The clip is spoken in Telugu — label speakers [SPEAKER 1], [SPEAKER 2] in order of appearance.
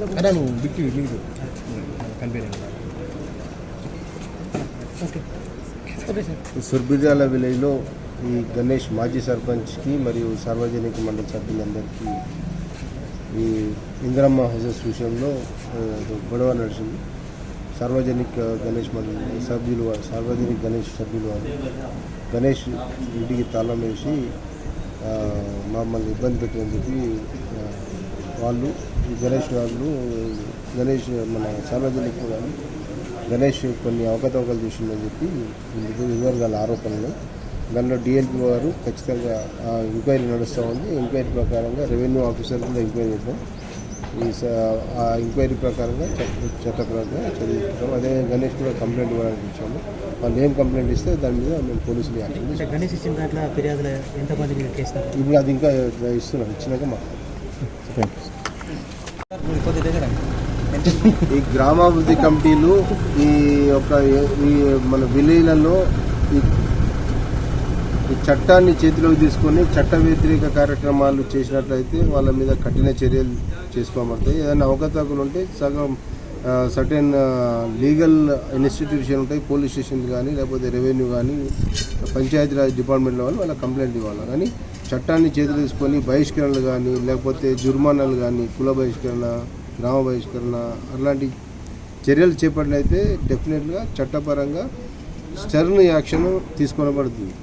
[SPEAKER 1] అన్నా నువ్వు నీకు కనిపించండి
[SPEAKER 2] సుర్బిజాల విలేజ్లో ఈ గణేష్ మాజీ సర్పంచ్కి మరియు సార్వజనిక మండలి సభ్యులందరికీ ఈ ఇందిరమ్మ హౌసెస్ విషయంలో గొడవ నడిచింది. సార్వజనిక గణేష్ మండలి సభ్యులు వారు సార్వజనిక గణేష్ సభ్యులు వారు గణేష్ ఇంటికి తాళం వేసి ఆ, మమ్మల్ని ఇబ్బంది పెట్టని చెప్పి వాళ్ళు గణేష్ వాళ్ళు గణేష్ మన సార్వజనిక గణేష్ కొన్ని అవకతవకలు చేసిందని చెప్పి వివరాల ఆరోపణలు. దానిలో డిఎల్పి వారు ఖచ్చితంగా ఆ ఎంక్వైరీ నడుస్తూ ఉంది. ఎంక్వైరీ ప్రకారంగా రెవెన్యూ ఆఫీసర్ కూడా ఎంక్వైరీ చేద్దాం. ఈ స- ఆ ఎంక్వైరీ ప్రకారంగా చట్ట చట్ట ప్రకారంగా చదివిస్తాం అదే గణేష్ కూడా కంప్లైంట్ ఇవ్వడానికి ఇచ్చాము వాళ్ళు ఏం కంప్లైంట్ ఇస్తే దాని మీద మేము పోలీసులు యాక్షన్
[SPEAKER 3] అంటే
[SPEAKER 2] తీసుకుంటాం.
[SPEAKER 3] గణేష్ ఇచ్చిన దాంట్లో ఫిర్యాదులు ఎంతమంది మీద కేసు
[SPEAKER 2] ఇప్పుడు అది ఇంకా ఇస్తున్నాం. ఇచ్చినాక మా
[SPEAKER 3] కొద్ది దగ్గర
[SPEAKER 2] ఈ గ్రామాభివృద్ధి కమిటీలు ఈ యొక్క ఈ మన విలేజ్లలో ఈ చట్టాన్ని చేతిలోకి తీసుకొని చట్ట వ్యతిరేక కార్యక్రమాలు చేసినట్లయితే వాళ్ళ మీద కఠిన చర్యలు చేసుకోబడతాయి. ఏదైనా అవకతవకలు ఉంటే సగం సర్టెన్ లీగల్ ఇన్స్టిట్యూషన్ ఉంటాయి పోలీస్ స్టేషన్ కానీ లేకపోతే రెవెన్యూ కానీ పంచాయతీరాజ్ డిపార్ట్మెంట్లో వాళ్ళు వాళ్ళ కంప్లైంట్ ఇవ్వాలి. కానీ చట్టాన్ని చేతులు తీసుకొని బహిష్కరణలు కానీ లేకపోతే జుర్మానాలు కానీ కుల బహిష్కరణ గ్రామ బహిష్కరణ అలాంటి చర్యలు చేపట్టినైతే డెఫినెట్గా చట్టపరంగా స్టర్న్ యాక్షన్ తీసుకోబడుతుంది